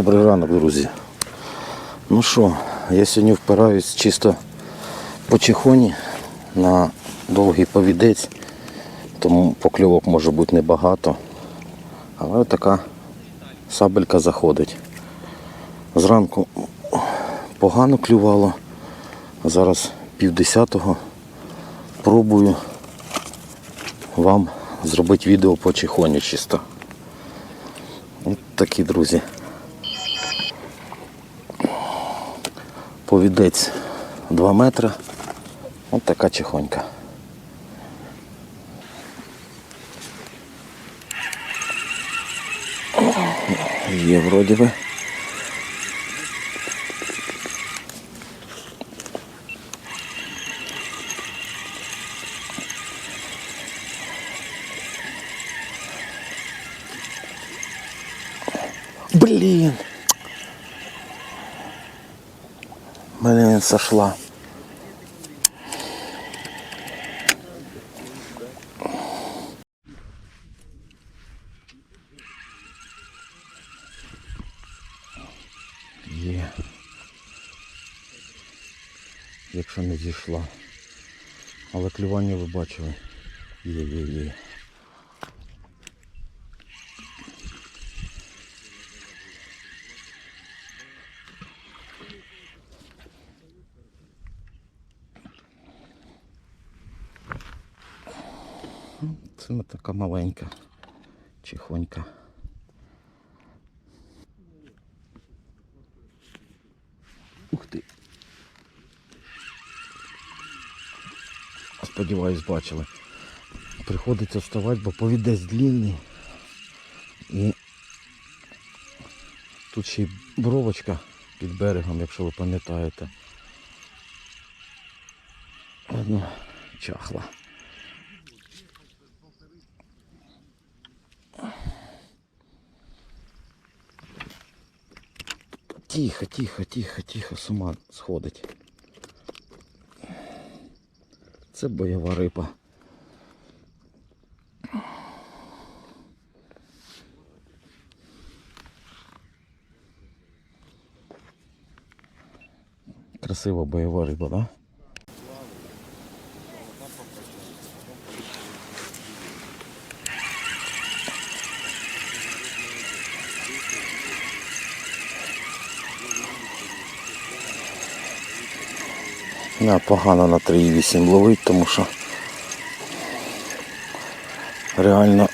Добрий ранок, друзі. Ну що, я сьогодні впираюсь чисто по чихоні на довгий повідець, тому покльовок може бути небагато. Але така сабелька заходить. Зранку погано клювало, зараз півдесятого пробую вам зробити відео по чихоні чисто. От такі друзі. Повідець 2 метри. От така чихонька. Є вроді би. Блін, сошла. Є. Якщо не зійшла. Але клювання ви бачили. Є, не така маленька чихонька. Ух ти. Сподіваюсь, бачили. Приходиться вставати, бо повідець длинний. І тут ще й бровочка під берегом, якщо ви пам'ятаєте. Одно чахла. Тихо, тихо, тихо, тихо, з ума сходить. Це бойова риба. Красива бойова риба, да? Не, погано на 3,8 ловить, тому що реально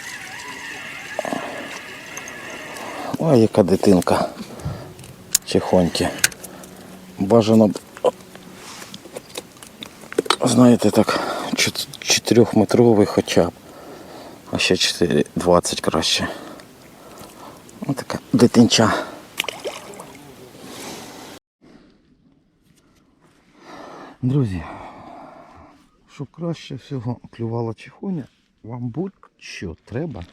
ой, яка дитинка чихоньки. Бажано б, знаєте, так, 4-метровий хоча б, а ще 4,20 краще. Ось така дитинча. Друзі, щоб краще всього клювала чихоня, вам будь-що треба,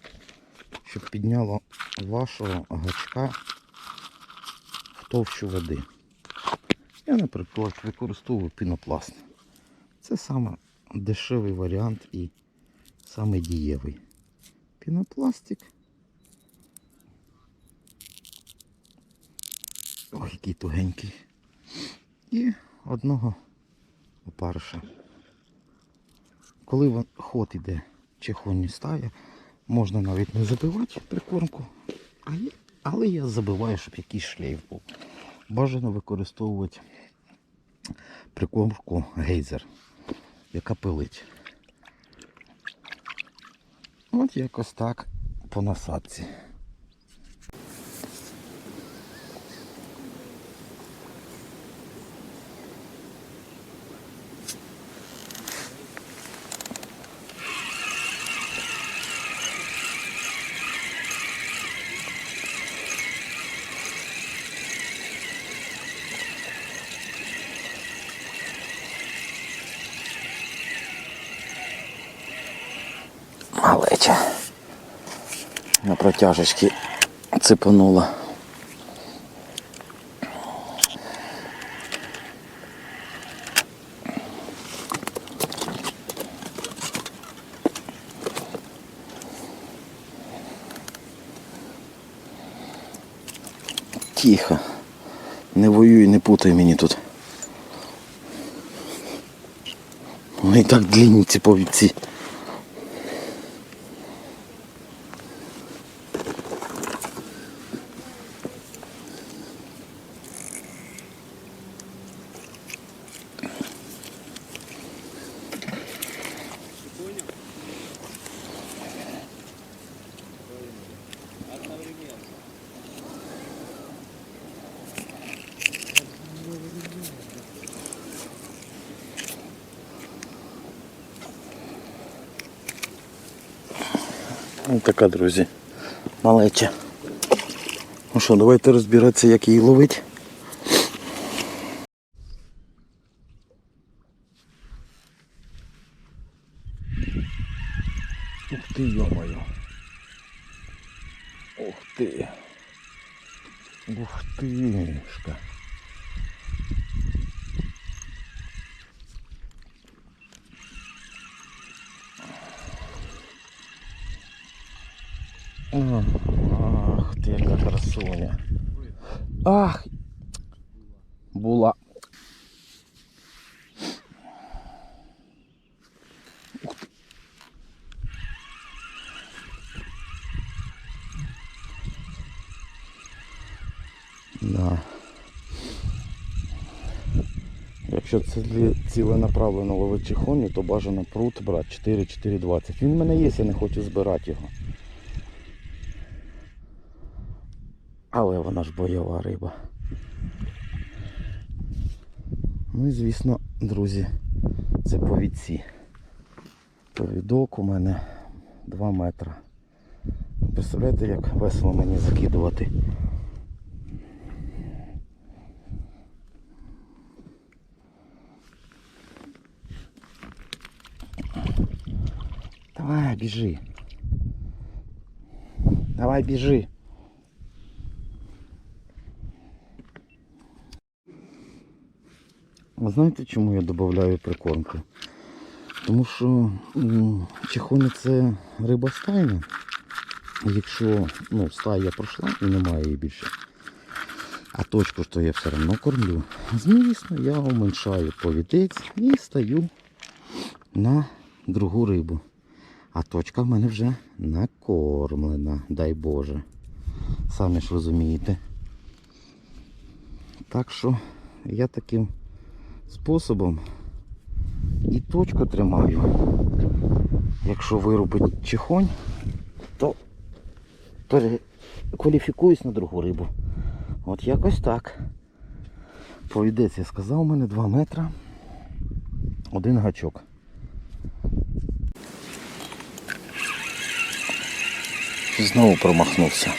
щоб підняло вашого гачка в товщу води. Я, наприклад, використовую пінопласт. Це саме дешевий варіант і саме дієвий. Пінопластик. Ой, який тугенький. І одного опариша. Коли ход іде чихонні стає, можна навіть не забивати прикормку, але я забиваю, щоб якийсь шлейф був. Бажано використовувати прикормку гейзер, яка пилить. От якось так по насадці. Малеча. На протяжечки цепанула. Тихо. Не воюй, не путай мені тут. Вони так длинні ці повідці. Ось така, друзі. Малеча. Ну що, давайте розбиратися, як її ловити. Ух ти, йо-моє. Ух ти. Ух тишка. Ах, ти яка красуня. Ах. Була. Да. Якщо ціленаправлено ловить чихоні, то бажано прут брати 4-4,20. Він в мене є, я не хочу збирати його. Але вона ж бойова риба. Ну і звісно, друзі, це повідці. Повідок у мене 2 метри. Представляєте, як весело мені закидувати. Давай, біжи. Давай, біжи. А знаєте, чому я додаю прикормки? Тому що м, це риба стайна. Якщо ну, стая пройшла і немає її більше, а точку то я все одно кормлю. Звісно, я уменьшаю повідець і стаю на другу рибу. А точка в мене вже накормлена, дай Боже. Самі ж розумієте. Так що я таким способом і точку тримаю. Якщо вирубить чихонь, то перекваліфікуюсь на другу рибу. От якось так. Повідець, я сказав, у мене 2 метри. Один гачок. Знову промахнувся.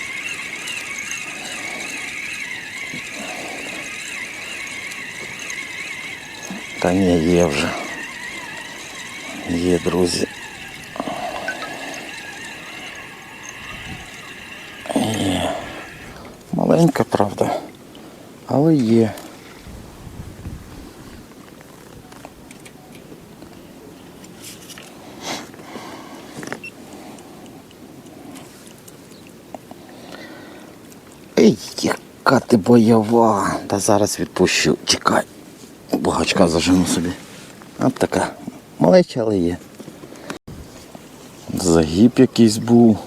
Та ні, є вже. Є, друзі. Є. Маленька, правда. Але є. Ей, яка ти бойова. Та зараз відпущу. Чекай. Багачка зажену собі. От така. Малеча, але є. Загіб якийсь був.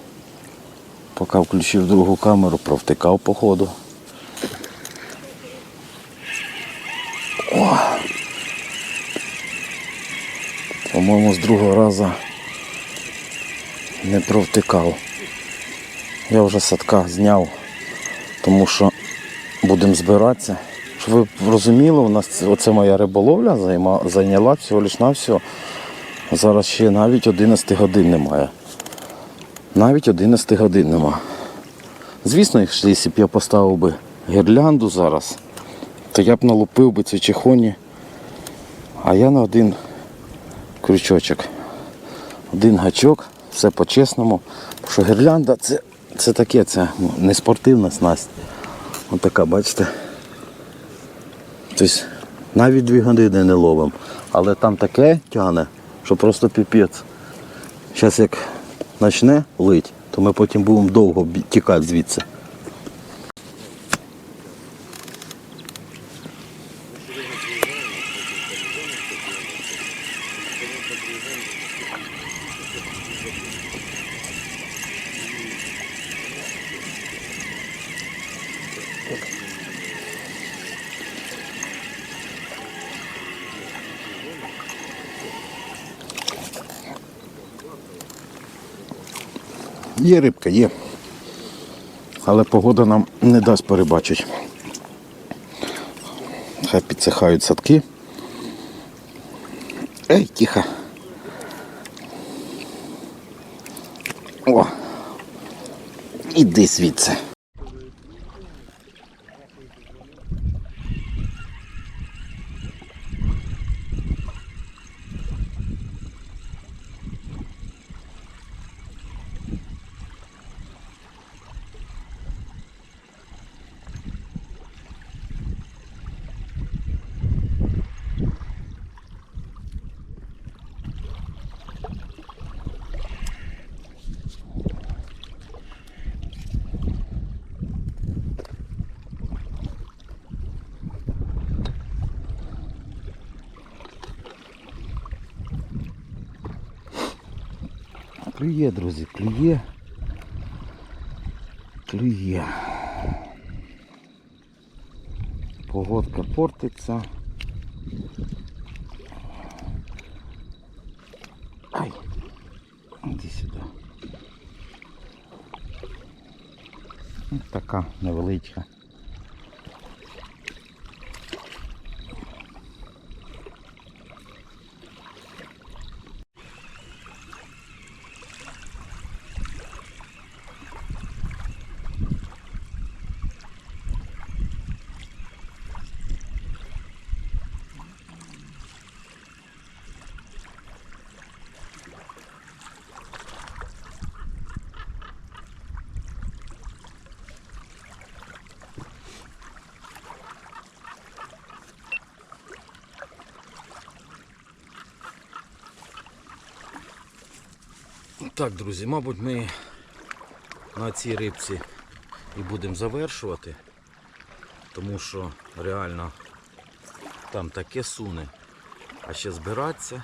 Поки включив другу камеру, провтикав по ходу. О! По-моєму, з другого разу не провтикав. Я вже садка зняв, тому що будемо збиратися. Щоб ви розуміли, у нас це- оце моя риболовля займа- зайняла всього лиш на всього. Зараз ще навіть 11 годин немає. Навіть 11 годин нема. Звісно, якщо б я поставив би гірлянду зараз, то я б налупив би ці чихоні. А я на один крючочок. Один гачок, все по-чесному. Що гірлянда це, це таке, це ну, не спортивна снасть. Ось така, бачите. Тобто навіть дві години не ловимо. Але там таке тягне, що просто піпець. Зараз як почне лить, то ми потім будемо довго тікати звідси. Є рибка, є. Але погода нам не дасть перебачити. Хай підсихають садки. Ей, тихо. О! Іди звідси. Клює, друзі, клює. Клює. Погодка портиться. Ай! Іди сюди. Ось така невеличка. Так, друзі, мабуть, ми на цій рибці і будемо завершувати, тому що реально там таке суне, а ще збиратися.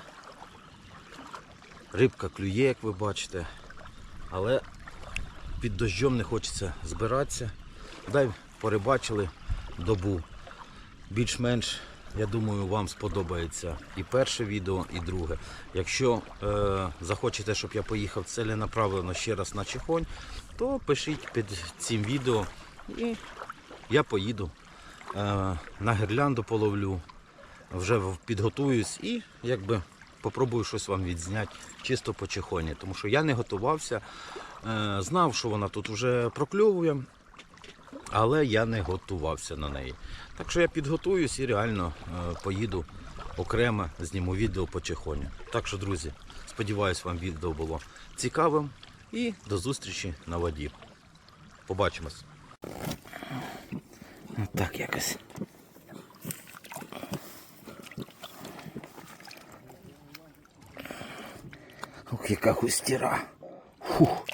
Рибка клює, як ви бачите, але під дощом не хочеться збиратися. Дай порибачили добу. Більш-менш, я думаю, вам сподобається і перше відео, і друге. Якщо е, захочете, щоб я поїхав целенаправленно ще раз на Чехонь, то пишіть під цим відео і я поїду е, на гірлянду половлю, вже підготуюсь і якби попробую щось вам відзняти чисто по Чехоні. Тому що я не готувався, е, знав, що вона тут вже прокльовує але я не готувався на неї. Так що я підготуюсь і реально е, поїду окремо, зніму відео по чехоні. Так що, друзі, сподіваюсь, вам відео було цікавим і до зустрічі на воді. Побачимось. Так якось. Ох, яка густіра. Фух.